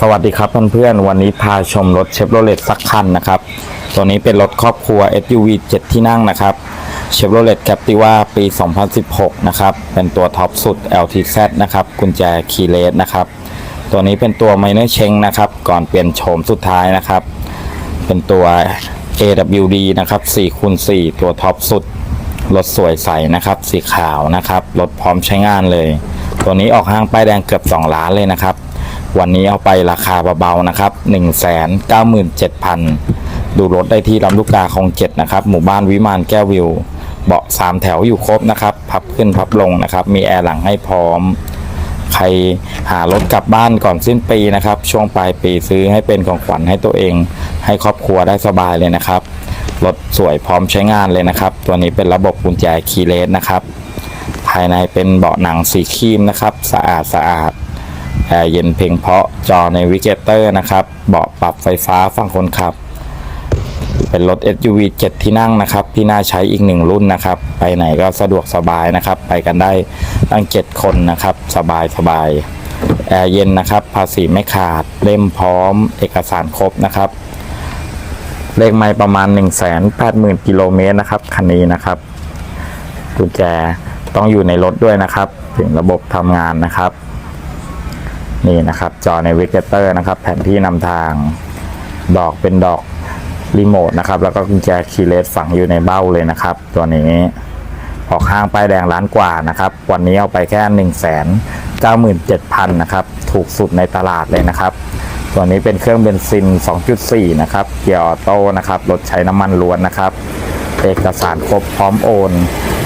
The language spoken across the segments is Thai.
สวัสดีครับเพื่อนๆวันนี้พาชมรถเชฟโรเลตสักคันนะครับตัวนี้เป็นรถครอบครัว SUV 7 ที่นั่งนะครับเชฟโรเลตแคปติว่าปี 2016 นะครับ เป็นตัวท็อปสุด LTZ นะครับ กุญแจคีย์เลสนะครับ ตัวนี้เป็นตัวไมเนอร์เชงนะครับ ก่อนเปลี่ยนโฉมสุดท้ายนะครับ เป็นตัว AWD นะครับ4คูณ4ตัวท็อปสุดรถสวยใสนะครับ สีขาวนะครับรถพร้อมใช้งานเลย ตัวนี้ออกห้างป้ายแดงเกือบ 2 ล้านเลยนะครับ วันนี้เอาไปราคาเบาๆนะครับ 197,000 ดูรถได้ที่ลำลูกกาคลองเจ็ดนะครับ หมู่บ้านวิมานแก้ววิว เบาะ 3 แถวอยู่ครบนะครับ พับขึ้นพับลงนะครับ มีแอร์หลังให้พร้อม ใครหารถกลับบ้านก่อนสิ้นปีนะครับ ช่วงปลายปีซื้อให้เป็นของขวัญให้ตัวเอง ให้ครอบครัวได้สบายเลยนะครับ รถสวยพร้อมใช้งานเลยนะครับ ตัวนี้เป็นระบบกุญแจคีย์เลสนะครับ ภายในเป็นเบาะหนังสีครีมนะครับ สะอาดสะอาด แอร์เย็นเพียงเพาะจอในวิกเกเตอร์นะครับ เบาะปรับไฟฟ้าฝั่งคนขับ เป็นรถ SUV 7 ที่นั่งนะครับ ที่น่าใช้อีกหนึ่งรุ่นนะครับ ไปไหนก็สะดวกสบายนะครับ ไปกันได้ตั้ง 7 คนนะครับ สบายสบายแอร์เย็นนะครับ ภาษีไม่ขาด เล่มพร้อม เอกสารครบนะครับ เลขไม่ประมาณ 1 8 0 0 0 0กิโลเมตรนะครับ คันนี้นะครับกุญแจต้องอยู่ในรถด้วยนะครับ ถึงระบบทำงานนะครับ นี่นะครับ จอในวิกเกเตอร์นะครับ แผนที่นำทาง ดอกเป็นดอกรีโมทนะครับ แล้วก็กุญแจคีย์เลสฝังอยู่ในเบ้าเลยนะครับ ตัวนี้ออกห้างป้ายแดงล้านกว่านะครับ วันนี้เอาไปแค่1นึ่งแสนเก้าหมื่นเจ็ดพันนะครับ ถูกสุดในตลาดเลยนะครับ ตัวนี้เป็นเครื่องเบนซิน 2.4 นะครับ เกียร์ออโต้นะครับ รถใช้น้ำมันล้วนนะครับ เอกสารครบพร้อมโอน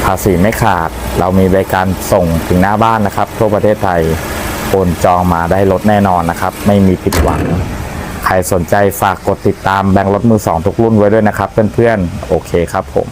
ภาษีไม่ขาด เรามีบริการส่งถึงหน้าบ้านนะครับ ทั่วประเทศไทย โอนจองมาได้รถแน่นอนนะครับ ไม่มีผิดหวัง ใครสนใจฝากกดติดตามแบงค์รถมือสองทุกรุ่นไว้ด้วยนะครับ เพื่อนๆ โอเคครับผม